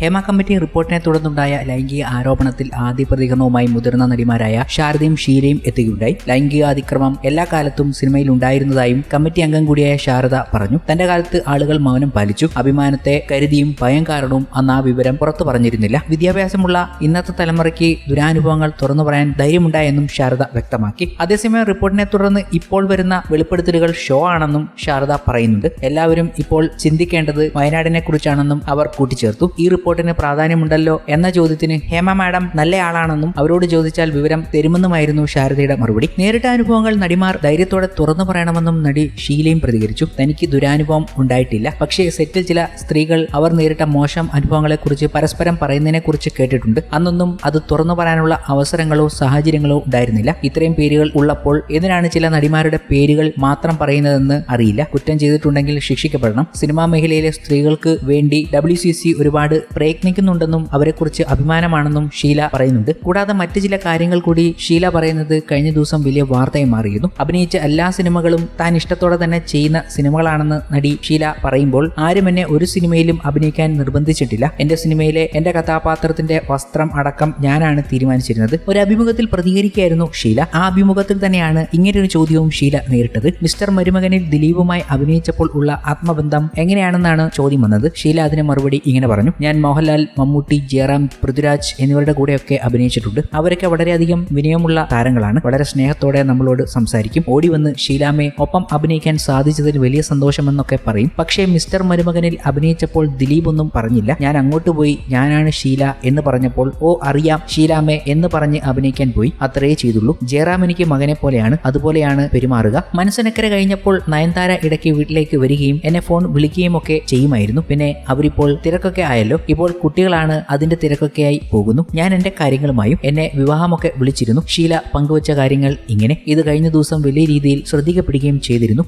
Hema committee റിപ്പോർട്ടിനെ തുടർന്നുണ്ടായ ലൈംഗിക ആരോപണത്തിൽ ആദ്യ പ്രതികരണവുമായി മുതിർന്ന നടിമാരായ ശാരദയും ഷീലയും എത്തുകയുണ്ടായി. ലൈംഗിക അതിക്രമം എല്ലാ കാലത്തും സിനിമയിൽ ഉണ്ടായിരുന്നതായും കമ്മിറ്റി അംഗം കൂടിയായ ശാരദ പറഞ്ഞു. തന്റെ കാലത്ത് ആളുകൾ മൗനം പാലിച്ചു. അഭിമാനത്തെ കരുതിയും ഭയം കാരണവും അന്ന് ആ വിവരം പുറത്തു പറഞ്ഞിരുന്നില്ല. വിദ്യാഭ്യാസമുള്ള ഇന്നത്തെ തലമുറയ്ക്ക് ദുരാനുഭവങ്ങൾ തുറന്നു പറയാൻ ധൈര്യമുണ്ടായെന്നും ശാരദ വ്യക്തമാക്കി. അതേസമയം റിപ്പോർട്ടിനെ തുടർന്ന് ഇപ്പോൾ വരുന്ന വെളിപ്പെടുത്തലുകൾ ഷോ ആണെന്നും ശാരദ പറയുന്നുണ്ട്. എല്ലാവരും ഇപ്പോൾ ചിന്തിക്കേണ്ടത് വയനാടിനെ കുറിച്ചാണെന്നും അവർ കൂട്ടിച്ചേർത്തു. ഈ റിപ്പോർട്ടിന് പ്രാധാന്യമുണ്ടല്ലോ എന്ന ചോദ്യത്തിന് ഹേമ മാഡം നല്ല ആളാണെന്നും അവരോട് ചോദിച്ചാൽ വിവരം തരുമെന്നുമായിരുന്നു ശാരദയുടെ മറുപടി. നേരിട്ട അനുഭവങ്ങൾ നടിമാർ ധൈര്യത്തോടെ തുറന്നു പറയണമെന്നും നടി ഷീലയും പ്രതികരിച്ചു. തനിക്ക് ദുരാനുഭവം ഉണ്ടായിട്ടില്ല. പക്ഷേ സെറ്റിൽ ചില സ്ത്രീകൾ അവർ നേരിട്ട മോശം അനുഭവങ്ങളെക്കുറിച്ച് പരസ്പരം പറയുന്നതിനെക്കുറിച്ച് കേട്ടിട്ടുണ്ട്. അന്നൊന്നും അത് തുറന്നു പറയാനുള്ള അവസരങ്ങളോ സാഹചര്യങ്ങളോ ഉണ്ടായിരുന്നില്ല. ഇത്രയും പേരുകൾ ഉള്ളപ്പോൾ എന്തിനാണ് ചില നടിമാരുടെ പേരുകൾ മാത്രം പറയുന്നതെന്ന് അറിയില്ല. കുറ്റം ചെയ്തിട്ടുണ്ടെങ്കിൽ ശിക്ഷിക്കപ്പെടണം. സിനിമാ മേഖലയിലെ സ്ത്രീകൾക്ക് വേണ്ടി ഡബ്ല്യു ഒരുപാട് പ്രയത്നിക്കുന്നുണ്ടെന്നും അവരെക്കുറിച്ച് അഭിമാനമാണെന്നും ഷീല പറയുന്നുണ്ട്. കൂടാതെ മറ്റു ചില കാര്യങ്ങൾ കൂടി ഷീല പറയുന്നത് കഴിഞ്ഞ ദിവസം വലിയ വാർത്തയായി മാറിയിരുന്നു. അഭിനയിച്ച എല്ലാ സിനിമകളും താൻ ഇഷ്ടത്തോടെ തന്നെ ചെയ്യുന്ന സിനിമകളാണെന്ന് നടി ഷീല പറയുമ്പോൾ ആരും എന്നെ ഒരു സിനിമയിലും അഭിനയിക്കാൻ നിർബന്ധിച്ചിട്ടില്ല. എന്റെ സിനിമയിലെ എന്റെ കഥാപാത്രത്തിന്റെ വസ്ത്രം അടക്കം ഞാനാണ് തീരുമാനിച്ചിരുന്നത്. ഒരു അഭിമുഖത്തിൽ പ്രതികരിക്കുകയായിരുന്നു ഷീല. ആ അഭിമുഖത്തിൽ തന്നെയാണ് ഇങ്ങനൊരു ചോദ്യവും ഷീല നേരിട്ടത്. മിസ്റ്റർ മരുമകനിൽ ദിലീപുമായി അഭിനയിച്ചപ്പോൾ ഉള്ള ആത്മബന്ധം എങ്ങനെയാണെന്നാണ് ചോദ്യം വന്നത്. ഷീല അതിന് മറുപടി ഇങ്ങനെ പറഞ്ഞു. ഞാൻ മോഹൻലാൽ മമ്മൂട്ടി ജയറാം പൃഥ്വിരാജ് എന്നിവരുടെ കൂടെയൊക്കെ അഭിനയിച്ചിട്ടുണ്ട്. അവരൊക്കെ വളരെയധികം വിനയമുള്ള താരങ്ങളാണ്. വളരെ സ്നേഹത്തോടെ നമ്മളോട് സംസാരിക്കും. ഓടി വന്ന് ഷീലാമെ ഒപ്പം അഭിനയിക്കാൻ സാധിച്ചതിൽ വലിയ സന്തോഷമെന്നൊക്കെ പറയും. പക്ഷേ മിസ്റ്റർ മരുമകനിൽ അഭിനയിച്ചപ്പോൾ ദിലീപ് ഒന്നും പറഞ്ഞില്ല. ഞാൻ അങ്ങോട്ട് പോയി ഞാനാണ് ഷീല എന്ന് പറഞ്ഞപ്പോൾ ഓ അറിയാം ഷീലാമെ എന്ന് പറഞ്ഞ് അഭിനയിക്കാൻ പോയി. അത്രയേ ചെയ്തുള്ളൂ. ജയറാം എനിക്ക് മകനെ പോലെയാണ്. അതുപോലെയാണ് പെരുമാറുക. മനസ്സിനക്കര കഴിഞ്ഞപ്പോൾ നയൻതാര ഇടയ്ക്ക് വീട്ടിലേക്ക് വരികയും എന്നെ ഫോൺ വിളിക്കുകയും ഒക്കെ ചെയ്യുമായിരുന്നു. പിന്നെ അവരിപ്പോൾ തിരക്കൊക്കെ ആയല്ലോ. ഇപ്പോൾ കുട്ടികളാണ് അതിന്റെ തിരക്കൊക്കെയായി പോകുന്നു. ഞാൻ എന്റെ കാര്യങ്ങളുമായും എന്നെ വിവാഹമൊക്കെ വിളിച്ചിരുന്നു. ഷീല പങ്കുവച്ച കാര്യങ്ങൾ ഇങ്ങനെ. ഇത് കഴിഞ്ഞ ദിവസം വലിയ രീതിയിൽ ശ്രദ്ധിക്കപ്പെടുകയും ചെയ്തിരുന്നു.